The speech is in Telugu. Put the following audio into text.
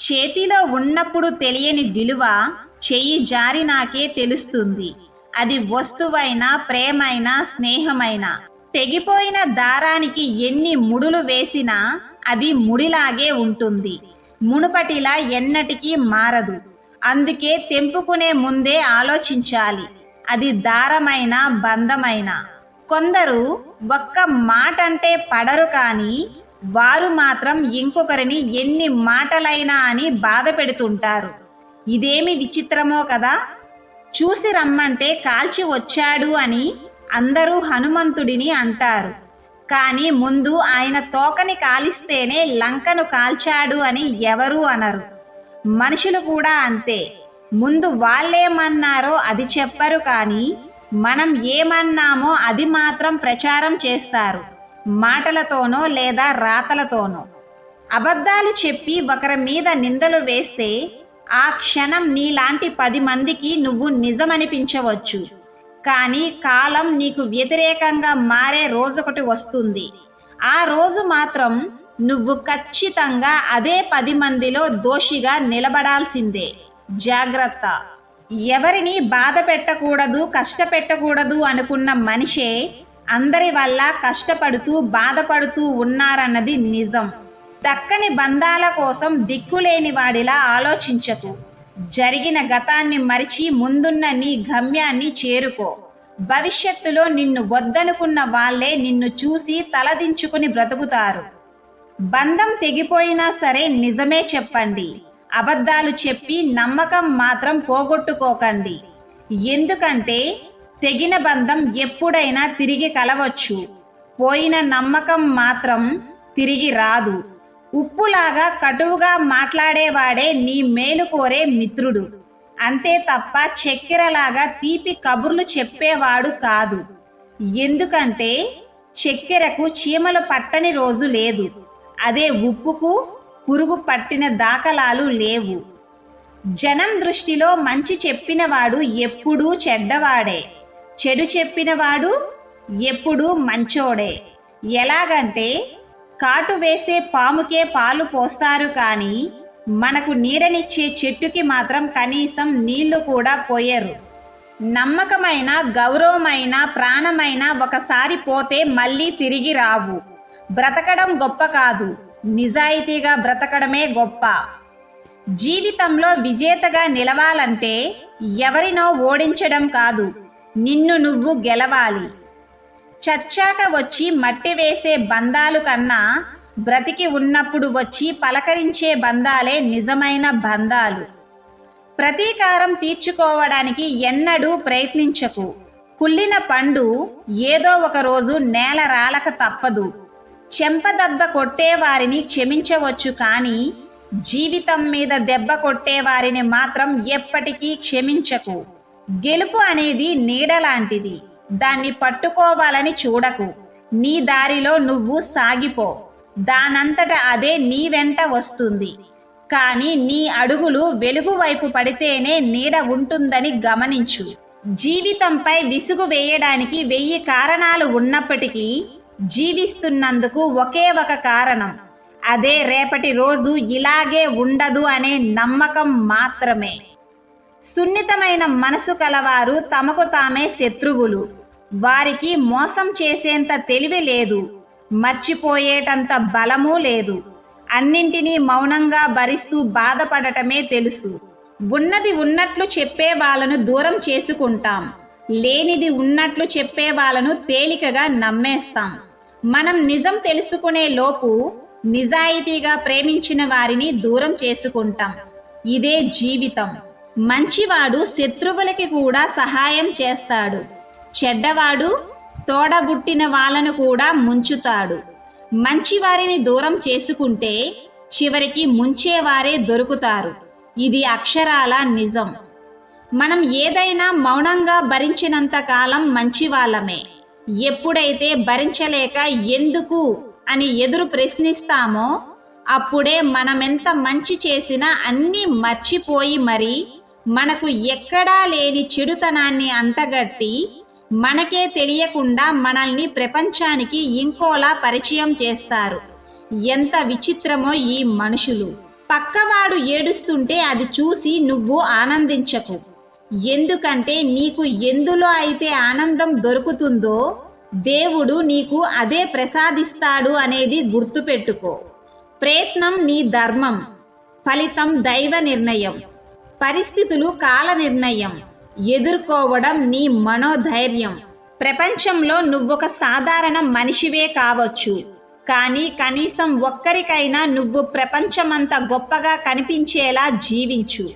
చేతిలో ఉన్నప్పుడు తెలియని విలువ చెయ్యి జారినాకే తెలుస్తుంది. అది వస్తువైనా ప్రేమైనా స్నేహమైనా. తెగిపోయిన దారానికి ఎన్ని ముడులు వేసినా అది ముడిలాగే ఉంటుంది. మునుపటిలా ఎన్నటికీ మారదు. అందుకే తెంపుకునే ముందే ఆలోచించాలి. అది దారమైన బంధమైన. కొందరు ఒక్క మాట అంటే పడరు కానీ వారు మాత్రం ఇంకొకరిని ఎన్ని మాటలైనా అని బాధ పెడుతుంటారు. ఇదేమి విచిత్రమో కదా? చూసి రమ్మంటే కాల్చి వచ్చాడు అని అందరూ హనుమంతుడిని అంటారు. కానీ ముందు ఆయన తోకని కాలిస్తేనే లంకను కాల్చాడు అని ఎవరూ అనరు. మనుషులు కూడా అంతే. ముందు వాళ్ళేమన్నారో అది చెప్పరు కానీ మనం ఏమన్నామో అది మాత్రం ప్రచారం చేస్తారు. మాటలతోనో లేదా రాతలతోనో. అబద్ధాలు చెప్పి ఒకరి మీద నిందలు వేస్తే ఆ క్షణం నీలాంటి పది మందికి నువ్వు నిజమనిపించవచ్చు. కానీ కాలం నీకు వ్యతిరేకంగా మారే రోజొకటి వస్తుంది. ఆ రోజు మాత్రం నువ్వు ఖచ్చితంగా అదే పది మందిలో దోషిగా నిలబడాల్సిందే. జాగ్రత్త. ఎవరిని బాధ పెట్టకూడదు కష్టపెట్టకూడదు అనుకున్న మనిషే అందరి వల్ల కష్టపడుతూ బాధపడుతూ ఉన్నారన్నది నిజం. దక్కని బంధాల కోసం దిక్కులేని వాడిలా ఆలోచించకు. జరిగిన గతాన్ని మరిచి ముందున్న నీ గమ్యాన్ని చేరుకో. భవిష్యత్తులో నిన్ను వద్దనుకున్న వాళ్ళే నిన్ను చూసి తలదించుకుని బ్రతుకుతారు. బంధం తెగిపోయినా సరే నిజమే చెప్పండి. అబద్ధాలు చెప్పి నమ్మకం మాత్రం పోగొట్టుకోకండి. ఎందుకంటే తెగిన బంధం ఎప్పుడైనా తిరిగి కలవచ్చు. పోయిన నమ్మకం మాత్రం తిరిగి రాదు. ఉప్పులాగా కటువుగా మాట్లాడేవాడే నీ మేలు కోరే మిత్రుడు. అంతే తప్ప చక్కెరలాగా తీపి కబుర్లు చెప్పేవాడు కాదు. ఎందుకంటే చక్కెరకు చీమలు పట్టని రోజు లేదు. అదే ఉప్పుకు పురుగు పట్టిన దాఖలాలు లేవు. జనం దృష్టిలో మంచి చెప్పినవాడు ఎప్పుడూ చెడ్డవాడే. చెడు చెప్పినవాడు ఎప్పుడూ మంచోడే. ఎలాగంటే కాటు వేసే పాముకే పాలు పోస్తారు కానీ మనకు నీడనిచ్చే చెట్టుకి మాత్రం కనీసం నీళ్ళు కూడా పోయరు. నమ్మకమైన గౌరవమైన ప్రాణమైన ఒకసారి పోతే మళ్ళీ తిరిగి రావు. బ్రతకడం గొప్ప కాదు. నిజాయితీగా బ్రతకడమే గొప్ప. జీవితంలో విజేతగా నిలవాలంటే ఎవరినో ఓడించడం కాదు. నిన్ను నువ్వు గెలవాలి. చచ్చాక వచ్చి మట్టి వేసే బంధాలు కన్నా బ్రతికి ఉన్నప్పుడు వచ్చి పలకరించే బంధాలే నిజమైన బంధాలు. ప్రతీకారం తీర్చుకోవడానికి ఎన్నడూ ప్రయత్నించకు. కుళ్ళిన పండు ఏదో ఒక రోజు నేల రాలక తప్పదు. చెంపదెబ్బ కొట్టేవారిని క్షమించవచ్చు కానీ జీవితం మీద దెబ్బ కొట్టేవారిని మాత్రం ఎప్పటికీ క్షమించకు. గెలుపు అనేది నీడ లాంటిది. దాన్ని పట్టుకోవాలని చూడకు. నీ దారిలో నువ్వు సాగిపో. దానంతట అదే నీ వెంట వస్తుంది. కానీ నీ అడుగులు వెలుగు వైపు పడితేనే నీడ ఉంటుందని గమనించు. జీవితంపై విసుగు వేయడానికి వెయ్యి కారణాలు ఉన్నప్పటికీ జీవిస్తున్నందుకు ఒకే ఒక కారణం. అదే రేపటి రోజు ఇలాగే ఉండదు అనే నమ్మకం మాత్రమే. సున్నితమైన మనసు కలవారు తమకు తామే శత్రువులు. వారికి మోసం చేసేంత తెలివి లేదు. మర్చిపోయేటంత బలమూ లేదు. అన్నింటినీ మౌనంగా భరిస్తూ బాధపడటమే తెలుసు. ఉన్నది ఉన్నట్లు చెప్పే వాళ్ళను దూరం చేసుకుంటాం. లేనిది ఉన్నట్లు చెప్పే వాళ్ళను తేలికగా నమ్మేస్తాం. మనం నిజం తెలుసుకునే లోపు నిజాయితీగా ప్రేమించిన వారిని దూరం చేసుకుంటాం. ఇదే జీవితం. మంచివాడు శత్రువులకి కూడా సహాయం చేస్తాడు. చెడ్డవాడు తోడబుట్టిన వాళ్ళను కూడా ముంచుతాడు. మంచివారిని దూరం చేసుకుంటే చివరికి ముంచేవారే దొరుకుతారు. ఇది అక్షరాల నిజం. మనం ఏదైనా మౌనంగా భరించినంత కాలం మంచివాళ్ళమే. ఎప్పుడైతే భరించలేక ఎందుకు అని ఎదురు ప్రశ్నిస్తామో అప్పుడే మనమెంత మంచి చేసినా అన్నీ మర్చిపోయి మరి మనకు ఎక్కడా లేని చెడుతనాన్ని అంటగట్టి మనకే తెలియకుండా మనల్ని ప్రపంచానికి ఇంకోలా పరిచయం చేస్తారు. ఎంత విచిత్రమో ఈ మనుషులు. పక్కవాడు ఏడుస్తుంటే అది చూసి నువ్వు ఆనందించకు. ఎందుకంటే నీకు ఎందులో అయితే ఆనందం దొరుకుతుందో దేవుడు నీకు అదే ప్రసాదిస్తాడు అనేది గుర్తుపెట్టుకో. ప్రయత్నం నీ ధర్మం. ఫలితం దైవ నిర్ణయం. పరిస్థితులు కాల నిర్ణయం ఎదుర్కోవడం నీ మనోధైర్యం. ప్రపంచంలో నువ్వొక సాధారణ మనిషివే కావచ్చు. కానీ కనీసం ఒక్కరికైనా నువ్వు ప్రపంచమంత గొప్పగా కనిపించేలా జీవించు.